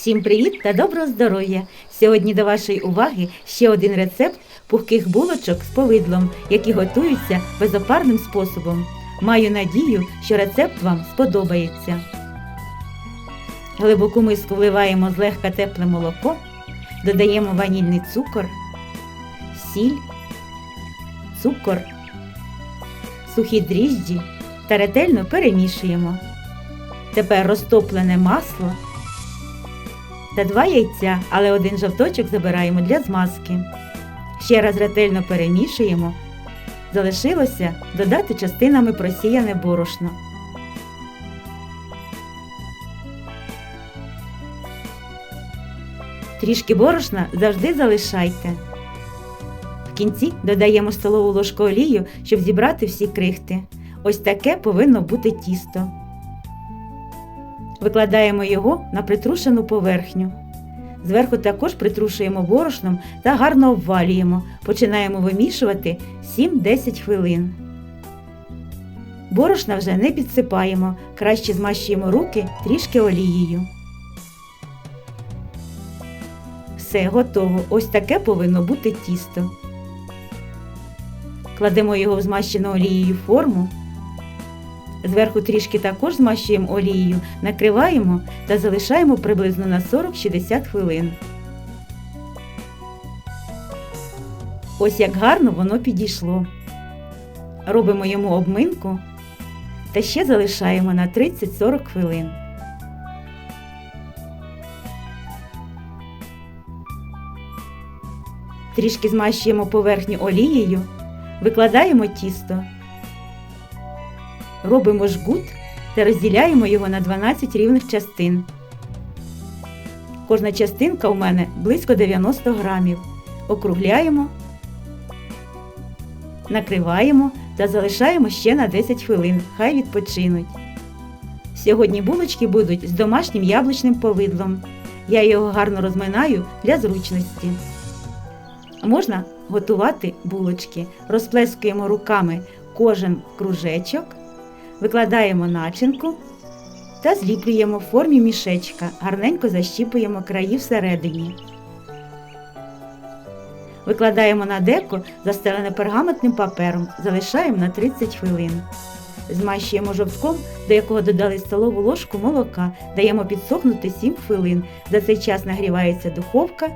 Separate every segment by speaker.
Speaker 1: Всім привіт та доброго здоров'я! Сьогодні до вашої уваги ще один рецепт пухких булочок з повидлом, які готуються безопарним способом. Маю надію, що рецепт вам сподобається. Глибоку миску вливаємо злегка тепле молоко, додаємо ванільний цукор, сіль, цукор, сухі дріжджі та ретельно перемішуємо. Тепер розтоплене масло та два яйця, але один жовточок забираємо для змазки. Ще раз ретельно перемішуємо. Залишилося додати частинами просіяне борошно. Трішки борошна завжди залишайте. В кінці додаємо столову ложку олію, щоб зібрати всі крихти. Ось таке повинно бути тісто. Викладаємо його на притрушену поверхню. Зверху також притрушуємо борошном та гарно обвалюємо. Починаємо вимішувати 7-10 хвилин. Борошна вже не підсипаємо, краще змащуємо руки трішки олією. Все готово. Ось таке повинно бути тісто. Кладемо його в змащену олією форму. Зверху трішки також змащуємо олією, накриваємо та залишаємо приблизно на 40-60 хвилин. Ось як гарно воно підійшло. Робимо йому обминку та ще залишаємо на 30-40 хвилин. Трішки змащуємо поверхню олією, викладаємо тісто. Робимо жгут та розділяємо його на 12 рівних частин. Кожна частинка у мене близько 90 грамів. Округляємо, накриваємо та залишаємо ще на 10 хвилин. Хай відпочинуть. Сьогодні булочки будуть з домашнім яблучним повидлом. Я його гарно розминаю для зручності. Можна готувати булочки. Розплескуємо руками кожен кружечок викладаємо начинку та зліплюємо в формі мішечка, гарненько защіпуємо краї всередині. Викладаємо на деко, застелене пергаментним папером, залишаємо на 30 хвилин. Змащуємо жовтком, до якого додали столову ложку молока, даємо підсохнути 7 хвилин. За цей час нагрівається духовка.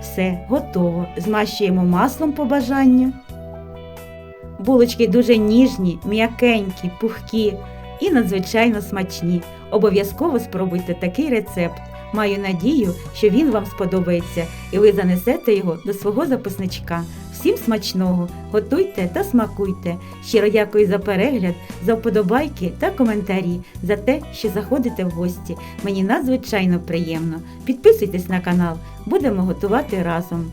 Speaker 1: Все, готово. Змащуємо маслом по бажанню. Булочки дуже ніжні, м'якенькі, пухкі і надзвичайно смачні. Обов'язково спробуйте такий рецепт. Маю надію, що він вам сподобається і ви занесете його до свого записничка. Всім смачного! Готуйте та смакуйте. Щиро дякую за перегляд, за вподобайки та коментарі, за те, що заходите в гості. Мені надзвичайно приємно. Підписуйтесь на канал, будемо готувати разом.